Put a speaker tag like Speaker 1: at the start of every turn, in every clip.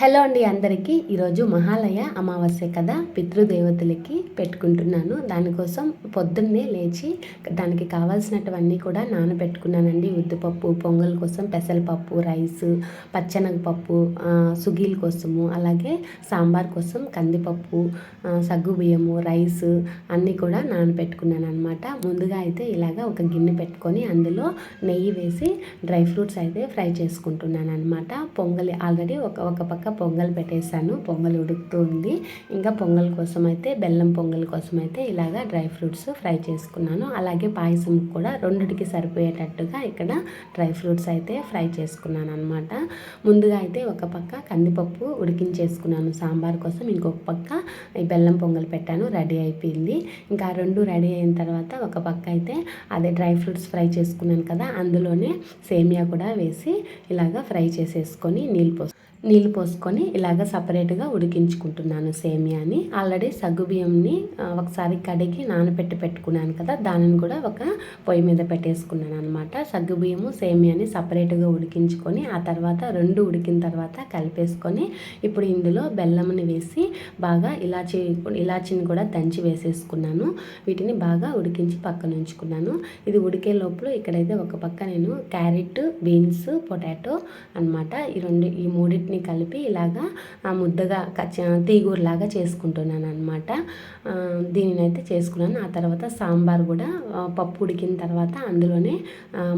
Speaker 1: Hello అండి అందరికీ. ఈరోజు మహాలయ అమావాస్య కదా పితృదేవతలకి పెట్టుకుంటున్నాను. దానికోసం పొద్దున్నే లేచి దానికి కావాల్సినటువన్నీ కూడా నానబెట్టుకున్నానండి. ఉద్దిపప్పు పొంగల్ కోసం పెసరపప్పు రైస్ పచ్చనగపప్పు సుగీల్ కోసము అలాగే సాంబార్ కోసం కందిపప్పు సగ్గు బియ్యము రైస్ అన్నీ కూడా నానబెట్టుకున్నాను అనమాట ముందుగా అయితే ఇలాగా ఒక గిన్నె పెట్టుకొని అందులో నెయ్యి వేసి డ్రై ఫ్రూట్స్ అయితే ఫ్రై చేసుకుంటున్నాను అనమాట పొంగలి ఆల్రెడీ ఒక ఒక పక్క పొంగల్ పెట్టేశాను. పొంగల్ ఉడుకుతూ ఉంది ఇంకా పొంగల్ కోసం అయితే బెల్లం పొంగల్ కోసం అయితే ఇలాగ డ్రై ఫ్రూట్స్ ఫ్రై చేసుకున్నాను. అలాగే పాయసం కూడా రెండిటికి సరిపోయేటట్టుగా ఇక్కడ డ్రై ఫ్రూట్స్ అయితే ఫ్రై చేసుకున్నాను అనమాట ముందుగా అయితే ఒక పక్క కందిపప్పు ఉడికించేసుకున్నాను. సాంబార్ కోసం ఇంకొక పక్క ఈ బెల్లం పొంగల్ పెట్టాను. రెడీ అయిపోయింది. ఇంకా రెండు రెడీ అయిన తర్వాత ఒక పక్క అయితే అదే డ్రై ఫ్రూట్స్ ఫ్రై చేసుకున్నాను కదా అందులోనే సేమియా కూడా వేసి ఇలాగా ఫ్రై చేసేసుకొని నీళ్ళు పోసి నీళ్ళు పోసుకొని ఇలాగ సపరేట్గా ఉడికించుకుంటున్నాను సేమియాని. ఆల్రెడీ సగ్గుబియ్యంని ఒకసారి కడిగి నానబెట్టి పెట్టుకున్నాను కదా దానిని కూడా ఒక పొయ్యి మీద పెట్టేసుకున్నాను అనమాట సగ్గుబియ్యము సేమియాని సపరేట్గా ఉడికించుకొని ఆ తర్వాత రెండు ఉడికిన తర్వాత కలిపేసుకొని ఇప్పుడు ఇందులో బెల్లంని వేసి బాగా ఇలాచి ఇలాచిని కూడా దంచి వేసేసుకున్నాను. వీటిని బాగా ఉడికించి పక్కన ఉంచుకున్నాను. ఇది ఉడికే లోపల ఇక్కడైతే ఒక పక్క నేను క్యారెట్ బీన్స్ పొటాటో అనమాట ఈ రెండు ఈ మూడింటిని కలిపి ఇలాగా ముద్దగా తీగూరలాగా చేసుకుంటున్నాను అనమాట దీనిని అయితే చేసుకున్నాను. ఆ తర్వాత సాంబార్ కూడా పప్పు ఉడికిన తర్వాత అందులోనే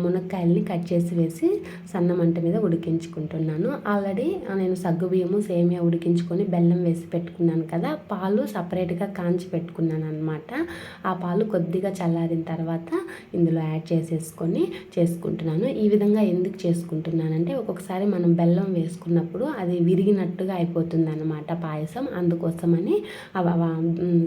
Speaker 1: మునక్కాయల్ని కట్ చేసి వేసి సన్న మంట మీద ఉడికించుకుంటున్నాను. ఆల్రెడీ నేను సగ్గుబియ్యము సేమియా ఉడికించుకొని బెల్లం వేసి పెట్టుకున్నాను కదా పాలు సపరేట్గా కాంచి పెట్టుకున్నాను అనమాట ఆ పాలు కొద్దిగా చల్లారిన తర్వాత ఇందులో యాడ్ చేసేసుకొని చేసుకుంటున్నాను. ఈ విధంగా ఎందుకు చేసుకుంటున్నానంటే ఒక్కొక్కసారి మనం బెల్లం వేసుకున్నప్పుడు అది విరిగినట్టుగా అయిపోతుంది అనమాట పాయసం. అందుకోసమని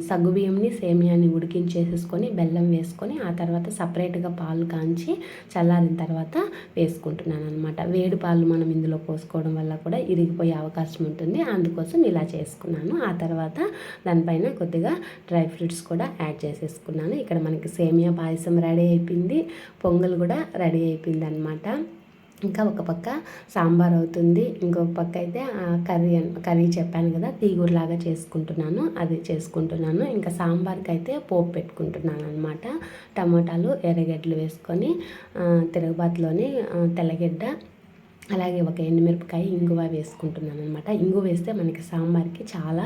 Speaker 1: సగ్గుబియ్యంని సేమియాని ఉడికించేసేసుకొని బెల్లం వేసుకొని ఆ తర్వాత సపరేట్గా పాలు కాంచి చల్లారిన తర్వాత వేసుకుంటున్నాను అనమాట వేడి పాలు మనం ఇందులో పోసుకోవడం వల్ల కూడా ఇరిగిపోయే అవకాశం ఉంటుంది. అందుకోసం ఇలా చేసుకున్నాను. ఆ తర్వాత దానిపైన కొద్దిగా డ్రై ఫ్రూట్స్ కూడా యాడ్ చేసేసుకున్నాను. ఇక్కడ మనకి సేమియా పాయసం రెడీ అయిపోయింది. పొంగల్ కూడా రెడీ అయిపోయింది అనమాట ఇంకా ఒక పక్క సాంబార్ అవుతుంది. ఇంకొక పక్క అయితే కర్రీ కర్రీ చెప్పాను కదా తీగూరులాగా చేసుకుంటున్నాను అది చేసుకుంటున్నాను. ఇంకా సాంబార్కి అయితే పోపు పెట్టుకుంటున్నాను అనమాట టమాటాలు ఎర్రగడ్డలు వేసుకొని తిరగబాతులోని తెల్లగడ్డ అలాగే ఒక ఎండుమిరపకాయ ఇంగువ వేసుకుంటున్నాను అనమాట ఇంగు వేస్తే మనకి సాంబార్కి చాలా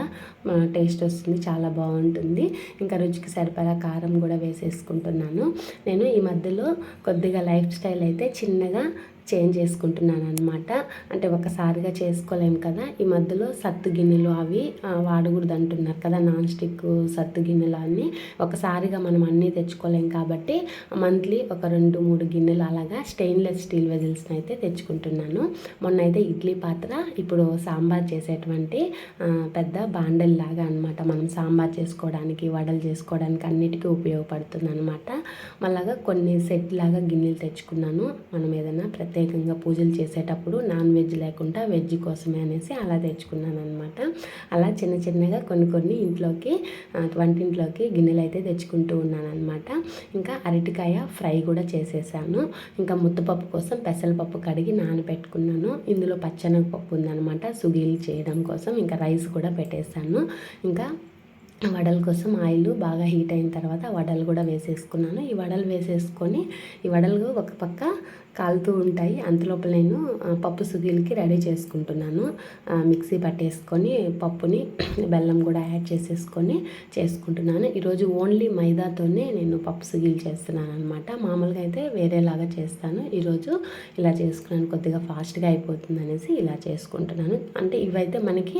Speaker 1: టేస్ట్ వస్తుంది చాలా బాగుంటుంది. ఇంకా రుచికి సరిపడా కారం కూడా వేసేసుకుంటున్నాను. నేను ఈ మధ్యలో కొద్దిగా లైఫ్ స్టైల్ అయితే చిన్నగా చేంజ్ చేసుకుంటున్నాను అనమాట అంటే ఒకసారిగా చేసుకోలేము కదా. ఈ మధ్యలో సత్తు గిన్నెలు అవి వాడకూడదు అంటున్నారు కదా నాన్ స్టిక్ సత్తు గిన్నెలు అన్నీ. ఒకసారిగా మనం అన్నీ తెచ్చుకోలేం కాబట్టి మంత్లీ ఒక రెండు మూడు గిన్నెలు అలాగా స్టెయిన్లెస్ స్టీల్ వెజిల్స్ని అయితే తెచ్చుకుంటున్నాను. మొన్న అయితే ఇడ్లీ పాత్ర ఇప్పుడు సాంబార్ చేసేటువంటి పెద్ద బాండల్ లాగా అనమాట మనం సాంబార్ చేసుకోవడానికి వడలు చేసుకోవడానికి అన్నిటికీ ఉపయోగపడుతుంది అనమాట మళ్ళాగా కొన్ని సెట్ లాగా గిన్నెలు తెచ్చుకున్నాను. మనం ఏదైనా ప్రతి ప్రత్యేకంగా పూజలు చేసేటప్పుడు నాన్ వెజ్ లేకుండా వెజ్ కోసమే అనేసి అలా తెచ్చుకున్నాను అనమాట అలా చిన్న చిన్నగా కొన్ని కొన్ని ఇంట్లోకి వంటింట్లోకి గిన్నెలు అయితే తెచ్చుకుంటూ ఉన్నాను అనమాట ఇంకా అరటికాయ ఫ్రై కూడా చేసేసాను. ఇంకా ముద్దపప్పు కోసం పెసరపప్పు కడిగి నానబెట్టుకున్నాను. ఇందులో పచ్చనగపప్పు ఉందనమాట సుగీలు చేయడం కోసం ఇంకా రైస్ కూడా పెట్టేశాను. ఇంకా వడల కోసం ఆయిల్ బాగా హీట్ అయిన తర్వాత వడలు కూడా వేసేసుకున్నాను. ఈ వడలు వేసేసుకొని ఈ వడలు ఒక పక్క కాలుతూ ఉంటాయి. అంతలోపల నేను పప్పు సుగీలకి రెడీ చేసుకుంటున్నాను. మిక్సీ పట్టేసుకొని పప్పుని బెల్లం కూడా యాడ్ చేసేసుకొని చేసుకుంటున్నాను. ఈరోజు ఓన్లీ మైదాతోనే నేను పప్పు సుగీలు చేస్తున్నాను అనమాట మామూలుగా అయితే వేరేలాగా చేస్తాను. ఈరోజు ఇలా చేసుకున్నాను. కొద్దిగా ఫాస్ట్గా అయిపోతుంది అనేసి ఇలా చేసుకుంటున్నాను. అంటే ఇవైతే మనకి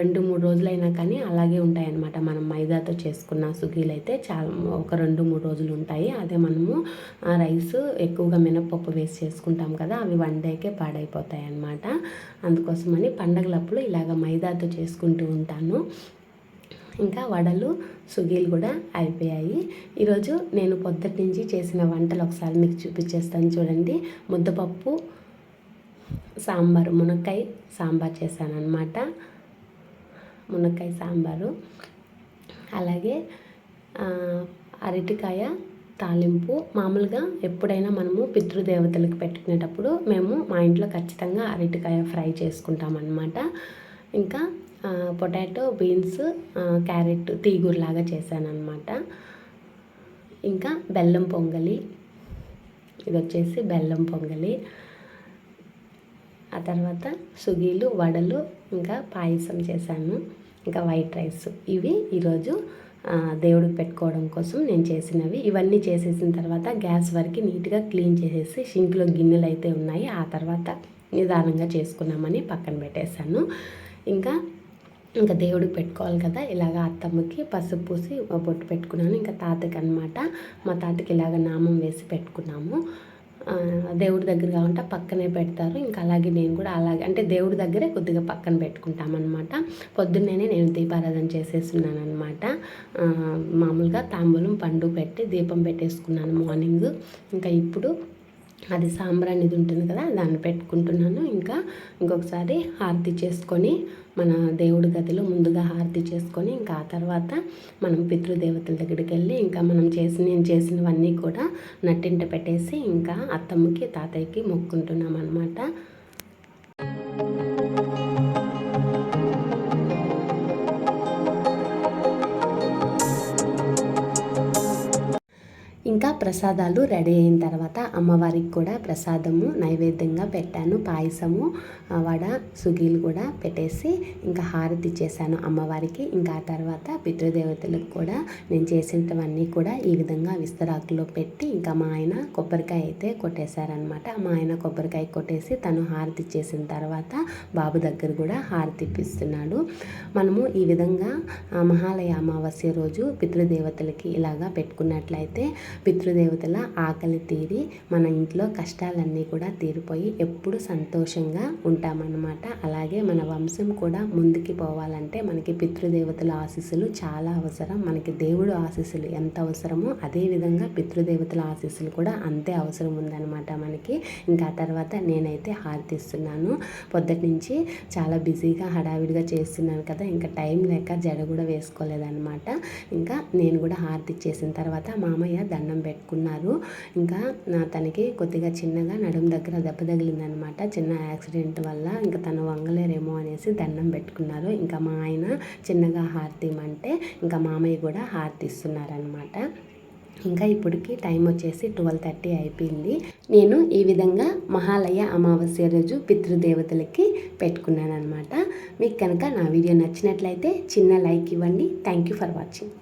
Speaker 1: రెండు మూడు రోజులైనా కానీ అలాగే ఉంటాయన్నమాట. మనం మైదాతో చేసుకున్న సుగీలు అయితే చాలా ఒక రెండు మూడు రోజులు ఉంటాయి. అదే మనము రైస్ ఎక్కువగా మినపప్పు వేస్ట్ చేసుకుంటాం కదా అవి వన్ డేకే పాడైపోతాయి అన్నమాట అందుకోసమని పండగలప్పుడు ఇలాగ మైదాతో చేసుకుంటూ ఉంటాను. ఇంకా వడలు సుగీలు కూడా అయిపోయాయి. ఈరోజు నేను పొద్దుటి నుంచి చేసిన వంటలు ఒకసారి మీకు చూపించేస్తాను చూడండి. ముద్దపప్పు సాంబారు మునక్కాయ సాంబార్ చేశాను అనమాట మునక్కాయ సాంబారు. అలాగే అరటికాయ తాలింపు మామూలుగా ఎప్పుడైనా మనము పితృదేవతలకు పెట్టుకునేటప్పుడు మేము మా ఇంట్లో ఖచ్చితంగా అరటికాయ ఫ్రై చేసుకుంటాం అన్నమాట ఇంకా పొటాటో బీన్స్ క్యారెట్ తీగూరలాగా చేశాను అనమాట ఇంకా బెల్లం పొంగలి ఇది వచ్చేసి బెల్లం పొంగలి. ఆ తర్వాత సుగీలు వడలు ఇంకా పాయసం చేశాను. ఇంకా వైట్ రైస్. ఇవి ఈరోజు దేవుడికి పెట్టుకోవడం కోసం నేను చేసినవి. ఇవన్నీ చేసేసిన తర్వాత గ్యాస్ వరకు నీట్గా క్లీన్ చేసేసి షింక్లో గిన్నెలు అయితే ఉన్నాయి. ఆ తర్వాత నిదానంగా చేసుకున్నామని పక్కన పెట్టేశాను. ఇంకా ఇంకా దేవుడికి పెట్టుకోవాలి కదా ఇలాగ అత్తమ్మకి పసుపు పూసి బొట్టు పెట్టుకున్నాను. ఇంకా తాతకి అనమాట మా తాతకి ఇలాగ నామం వేసి పెట్టుకున్నాము. దేవుడి దగ్గర కావాలంటే పక్కనే పెడతారు. ఇంకా అలాగే నేను కూడా అలాగే అంటే దేవుడి దగ్గరే కొద్దిగా పక్కన పెట్టుకుంటామన్నమాట. పొద్దున్నేనే నేను దీపారాధన చేసేస్తున్నాను అనమాట మామూలుగా తాంబూలం పండు పెట్టి దీపం పెట్టేసుకున్నాను మార్నింగ్. ఇంకా ఇప్పుడు అది సాంబ్రా అనేది ఉంటుంది కదా దాన్ని పెట్టుకుంటున్నాను. ఇంకా ఇంకొకసారి హారతి చేసుకొని మన దేవుడి గదిలో ముందుగా హారతి చేసుకొని ఇంకా ఆ తర్వాత మనం పితృదేవతల దగ్గరికి వెళ్ళి ఇంకా మనం చేసిన నేను చేసినవన్నీ కూడా నట్టింట పెట్టేసి ఇంకా అత్తమ్మకి తాతయ్యకి మొక్కుంటున్నాం అనమాట ఇంకా ప్రసాదాలు రెడీ అయిన తర్వాత అమ్మవారికి కూడా ప్రసాదము నైవేద్యంగా పెట్టాను. పాయసము వడ సుగీలు కూడా పెట్టేసి ఇంకా హారతి ఇచ్చేసాను అమ్మవారికి. ఇంకా ఆ తర్వాత పితృదేవతలకు కూడా నేను చేసినవన్నీ కూడా ఈ విధంగా విస్తరాకులో పెట్టి ఇంకా మా ఆయన కొబ్బరికాయ అయితే కొట్టేశారనమాట మా ఆయన కొబ్బరికాయ కొట్టేసి తను హారతి ఇచ్చేసిన తర్వాత బాబు దగ్గర కూడా హారతి ఇప్పిస్తున్నాడు. మనము ఈ విధంగా మహాలయ అమావాస్య రోజు పితృదేవతలకి ఇలాగా పెట్టుకున్నట్లయితే పితృదేవతల ఆకలి తీరి మన ఇంట్లో కష్టాలన్నీ కూడా తీరిపోయి ఎప్పుడు సంతోషంగా ఉంటామన్నమాట. అలాగే మన వంశం కూడా ముందుకి పోవాలంటే మనకి పితృదేవతల ఆశీస్సులు చాలా అవసరం. మనకి దేవుడు ఆశీస్సులు ఎంత అవసరమో అదేవిధంగా పితృదేవతల ఆశీస్సులు కూడా అంతే అవసరం ఉందన్నమాట మనకి. ఇంకా తర్వాత నేనైతే హారతిస్తున్నాను. పొద్దుటి నుంచి చాలా బిజీగా హడావిడిగా చేస్తున్నాను కదా ఇంకా టైం లేక జడ కూడా వేసుకోలేదన్నమాట. ఇంకా నేను కూడా హారతి చేసిన తర్వాత మామయ్య దండ పెట్టుకున్నారు. ఇంకా తనకి కొద్దిగా చిన్నగా నడుము దగ్గర దెబ్బ తగిలిందనమాట. చిన్న యాక్సిడెంట్ వల్ల ఇంకా తను వంగలేరేమో అనేసి దండం పెట్టుకున్నారు. ఇంకా మా ఆయన చిన్నగా హారతి ఇమ్మంటే ఇంకా మామయ్య కూడా హారతి ఇస్తున్నారనమాట ఇంకా ఇప్పటికి టైం వచ్చేసి ట్వెల్వ్ థర్టీ అయిపోయింది. నేను ఈ విధంగా మహాలయ అమావాస్య రోజు పితృదేవతలకి పెట్టుకున్నాను అనమాట మీకు కనుక నా వీడియో నచ్చినట్లయితే చిన్న లైక్ ఇవ్వండి. Thank you for watching